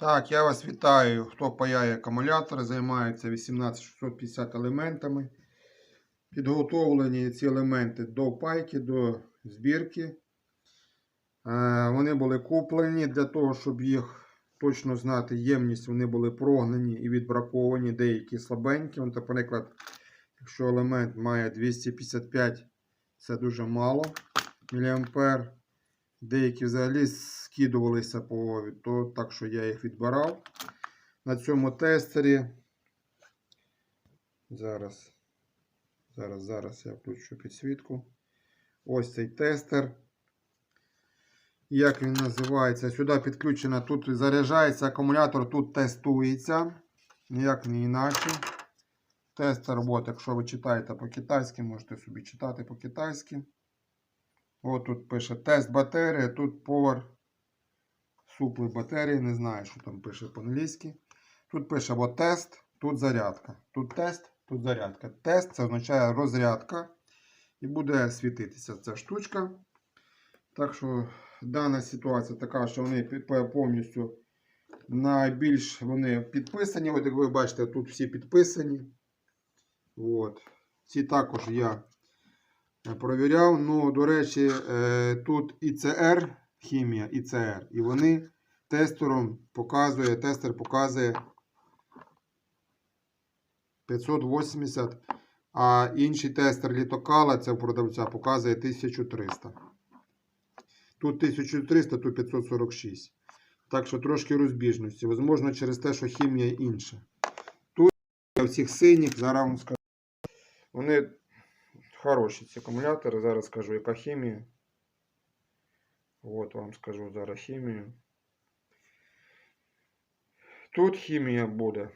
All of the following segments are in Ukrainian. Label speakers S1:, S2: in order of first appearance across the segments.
S1: Так, я вас вітаю. Хто паяє акумулятор, займається 18650 елементами. Підготовлені ці елементи до пайки, до збірки. Е, Вони були куплені для того, щоб їх точно знати ємність, вони були прогнані і відбраковані, деякі слабенькі. Наприклад, якщо елемент має 255, це дуже мало міліампер. Деякі взагалі скидувалися по то, так що я їх відбирав. На цьому тестері. Зараз, зараз, зараз я включу підсвітку. Ось цей тестер. Як він називається? Сюди підключено, тут заряджається акумулятор, тут тестується. Ніяк не інакше. Тестер, от, якщо ви читаєте по-китайськи, можете собі читати по-китайськи. От тут пише тест батареї, тут повар супли батареї. Не знаю, що там пише по-англійськи. Тут пише от тест, тут зарядка. Тут тест, тут зарядка. Тест це означає розрядка. І буде світитися ця штучка. Так що дана ситуація така, що вони повністю найбільш вони підписані. От як ви бачите, тут всі підписані. От. Ці також я провіряв. Ну, до речі, е, тут ІЦР, хімія, ІЦР. І вони тестером показує, тестер показує 580, а інший тестер літокала, це у продавця, показує 1300. Тут 1300, тут 546. Так що трошки розбіжності. Можливо, через те, що хімія інша. Тут у всіх синіх, зараз вам скажу. Вони хороші ці акумулятори. Зараз скажу, яка хімія. От вам скажу зараз хімію. Тут хімія буде.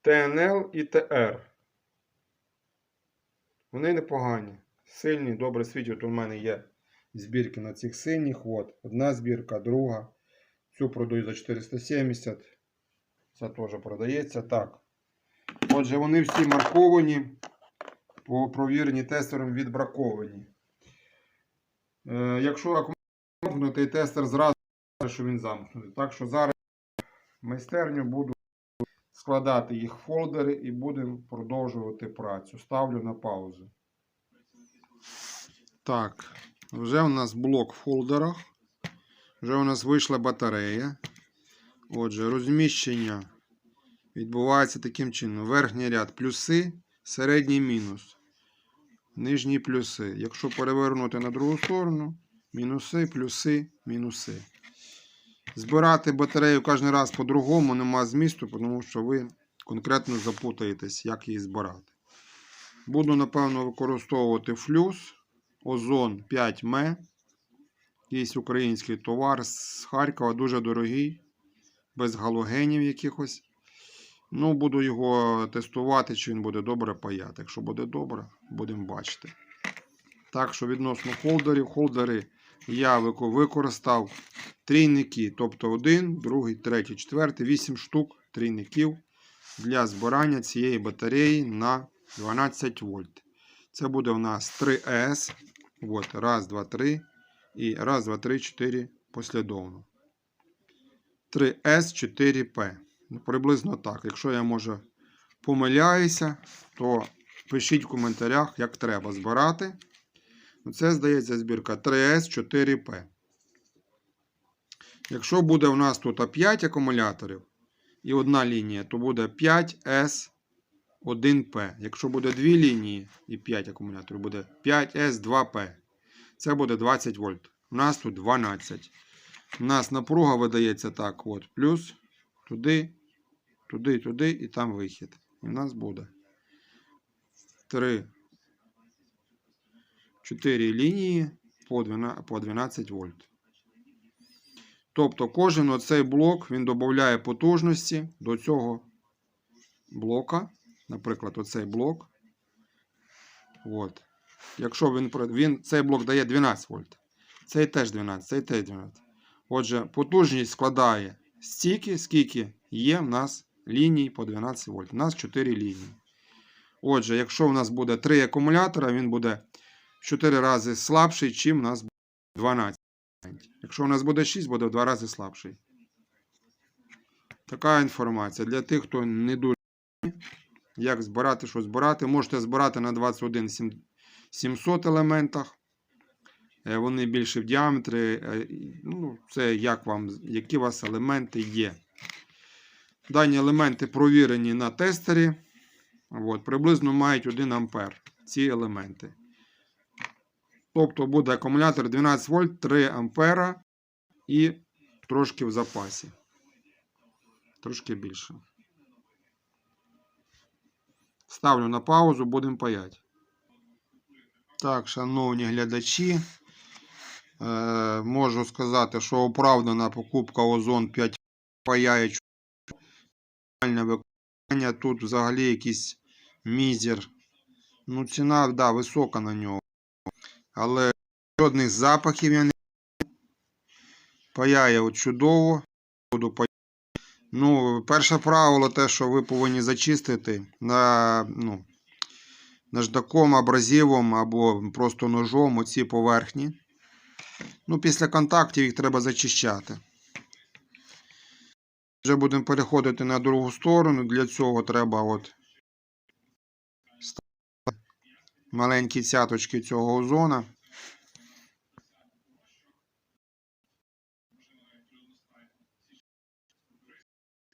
S1: ТНЛ і ТР. Вони непогані. Сильні, добре світять. У мене є збірки на цих синіх. От. Одна збірка, друга. Цю продаю за 470. Це теж продається. Так. Отже, вони всі марковані, по провірені тестером відбраковані. Е, якщо акумулятор замкнутий, тестер зразу що він замкнутий. Так що зараз в майстерню буду складати їх в фолдери і будемо продовжувати працю. Ставлю на паузу. Так, вже у нас блок в фолдерах. Вже у нас вийшла батарея. Отже, розміщення відбувається таким чином. Верхній ряд плюси, середній мінус. Нижні плюси. Якщо перевернути на другу сторону, мінуси, плюси, мінуси. Збирати батарею кожен раз по-другому нема змісту, тому що ви конкретно запутаєтесь, як її збирати. Буду, напевно, використовувати флюс, озон 5М. Якийсь український товар з Харкова, дуже дорогий, без галогенів якихось. Ну, буду його тестувати, чи він буде добре паяти. Якщо буде добре, будемо бачити. Так що відносно холдерів, холдери я використав трійники, тобто один, другий, третій, четвертий, 8 штук трійників для збирання цієї батареї на 12 вольт. Це буде у нас 3С. От, раз, два, три. І раз, два, три, чотири послідовно. 3С, 4П. Ну, приблизно так. Якщо я може помиляюся, то пишіть в коментарях, як треба збирати. Ну, Це, здається, збірка 3С 4П. Якщо буде у нас тут 5 акумуляторів і одна лінія, то буде 5С 1П. Якщо буде дві лінії і 5 акумуляторів, буде 5С 2П. Це буде 20 вольт. У нас тут 12. У нас напруга видається так. От, плюс туди, туди, туди і там вихід. І в нас буде 3, 4 лінії по 12, вольт. Тобто кожен оцей блок він додає потужності до цього блока. Наприклад, оцей блок. От. Якщо він, він цей блок дає 12 вольт. Цей теж 12, цей теж 12. Отже, потужність складає стільки, скільки є в нас ліній по 12 вольт. У нас 4 лінії. Отже, якщо в нас буде 3 акумулятора, він буде в 4 рази слабший, чим у нас буде 12. Якщо у нас буде 6, буде в 2 рази слабший. Така інформація. Для тих, хто не дуже як збирати, що збирати, можете збирати на 21 700 елементах. Е, Вони більше в діаметрі. е, Ну, це як вам, які у вас елементи є. Дані елементи провірені на тестері. От, приблизно мають 1 ампер ці елементи. Тобто буде акумулятор 12 вольт, 3 ампера і трошки в запасі. Трошки більше. Ставлю на паузу, будемо паяти. Так, шановні глядачі, е, можу сказати, що оправдана покупка Озон 5 паяє реальне виконання. Тут взагалі якийсь мізер. Ну, ціна, да, висока на нього. Але жодних запахів я не паяє от чудово. Буду паяти. Ну, перше правило те, що ви повинні зачистити на, ну, наждаком, абразивом або просто ножом оці поверхні. Ну, після контактів їх треба зачищати. Вже будемо переходити на другу сторону. Для цього треба от ставити маленькі цяточки цього озона.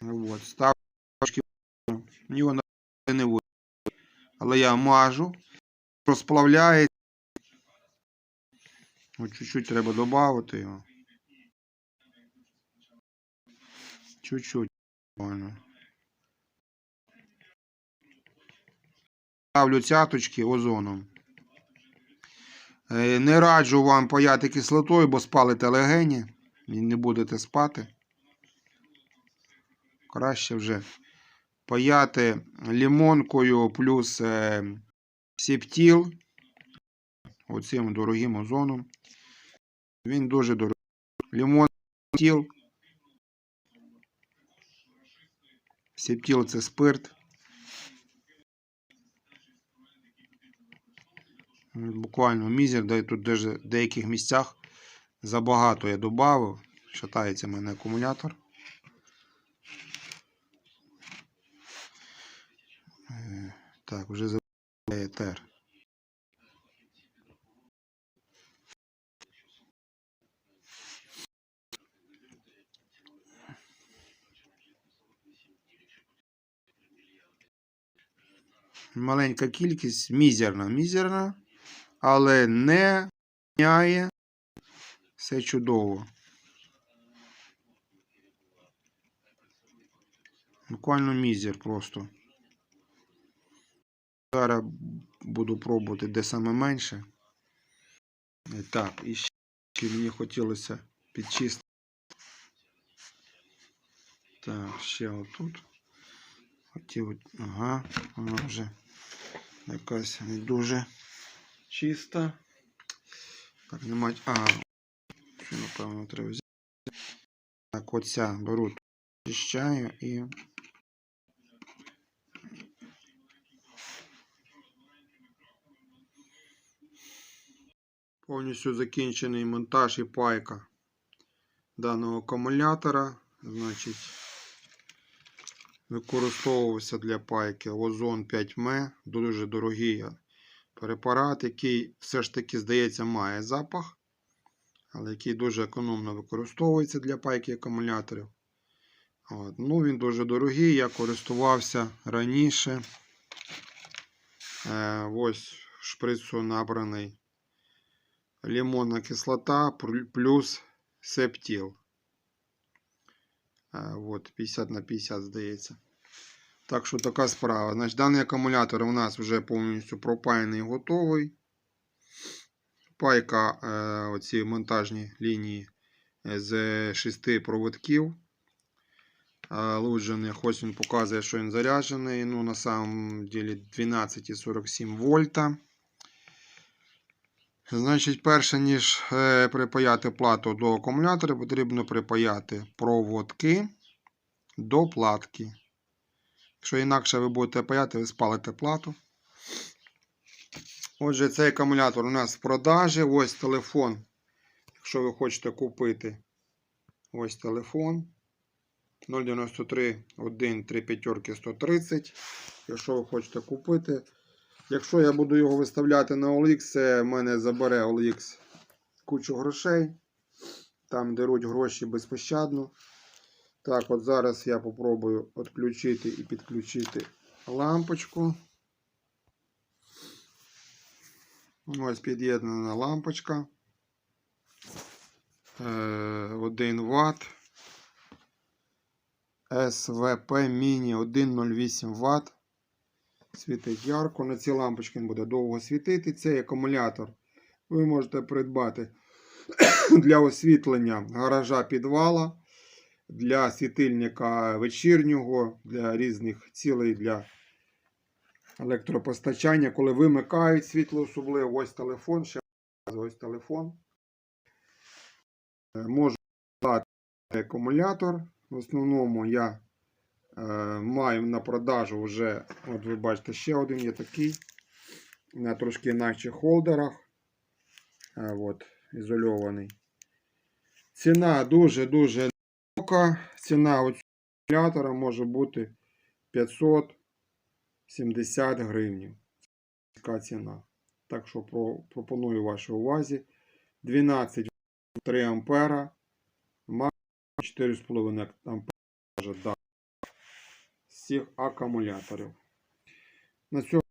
S1: От. Мені воно не буде. Але я мажу, розплавляється. Чуть-чуть треба додати його. Чуть-чуть. Ставлю цяточки озоном. Е, Не раджу вам паяти кислотою, бо спалите легені і не будете спати. Краще вже паяти лімонкою плюс е, септіл. Оцим дорогим озоном. Він дуже дорогий. Лімон септіл. Септіл це спирт. Буквально мізер, де тут даже в деяких місцях забагато я додав. Шатається в мене акумулятор. Е, Так, вже забуває етер. Маленька кількість, мізерна, мізерна, але не міняє все чудово. Буквально мізер просто. Зараз буду пробувати де саме менше. Так, і ще мені хотілося підчистити. Так, ще отут. Хотів, ага, вона вже якась не дуже чиста. Так, нема. А, що напевно треба взяти. Так, оця беру, очищаю і. Повністю закінчений монтаж і пайка даного акумулятора. Значить, використовувався для пайки Озон 5М. Дуже дорогий препарат, який все ж таки, здається, має запах, але який дуже економно використовується для пайки акумуляторів. От. Ну, Він дуже дорогий, я користувався раніше. Е, ось шприцу набраний лимонна кислота плюс септіл. Е, От, 50 на 50, здається. Так що така справа. Значить, даний акумулятор у нас вже повністю пропаяний готовий. Пайка е, оці монтажні лінії е, з 6 проводків. Луджених. Ось він показує, що він заряджений. Ну, на самом деле 12,47 вольта. Значить, перше, ніж е, припаяти плату до акумулятора, потрібно припаяти проводки до платки. Якщо інакше ви будете паяти, ви спалите плату. Отже, цей акумулятор у нас в продажі. Ось телефон. Якщо ви хочете купити ось телефон. 093 1 3 п'ятерки 130. Якщо ви хочете купити. Якщо я буду його виставляти на OLX, це мене забере OLX кучу грошей. Там деруть гроші безпощадно. Так, от зараз я попробую відключити і підключити лампочку. Ось під'єднана лампочка. Е, 1 Вт. СВП Mini 108 Вт. Світить ярко. На цій лампочці він буде довго світити. Цей акумулятор ви можете придбати для освітлення гаража підвала, для світильника вечірнього, для різних цілей для електропостачання. Коли вимикають світло, особливо ось телефон, ще ось телефон. Е, Можу дати акумулятор. В основному я е, маю на продажу вже, от ви бачите, ще один є такий. На трошки інакших холдерах. Е, от, ізольований. Ціна дуже-дуже висока. Ціна оцього акумулятора може бути 570 гривень. Така ціна. Так що пропоную вашій увазі. 12 3 ампера. Максимум 4,5 ампера цих акумуляторів. На цьому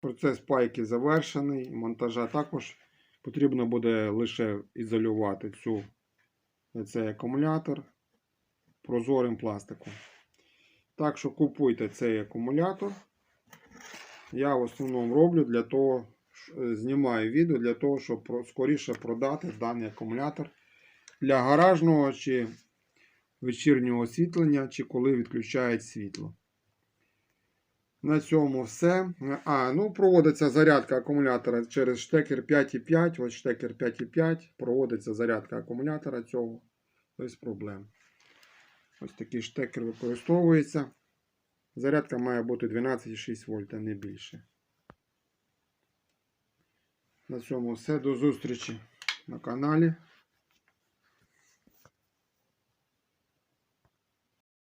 S1: процес пайки завершений. Монтажа також потрібно буде лише ізолювати цю, цей акумулятор прозорим пластиком. Так що купуйте цей акумулятор. Я в основному роблю для того, ш- знімаю відео для того, щоб скоріше продати даний акумулятор для гаражного чи вечірнього освітлення, чи коли відключають світло. На цьому все. А, ну проводиться зарядка акумулятора через штекер 5,5. Ось штекер 5,5. Проводиться зарядка акумулятора цього без проблем. Ось такий штекер використовується. Зарядка має бути 12,6 вольта, не більше. На цьому все. До зустрічі на каналі.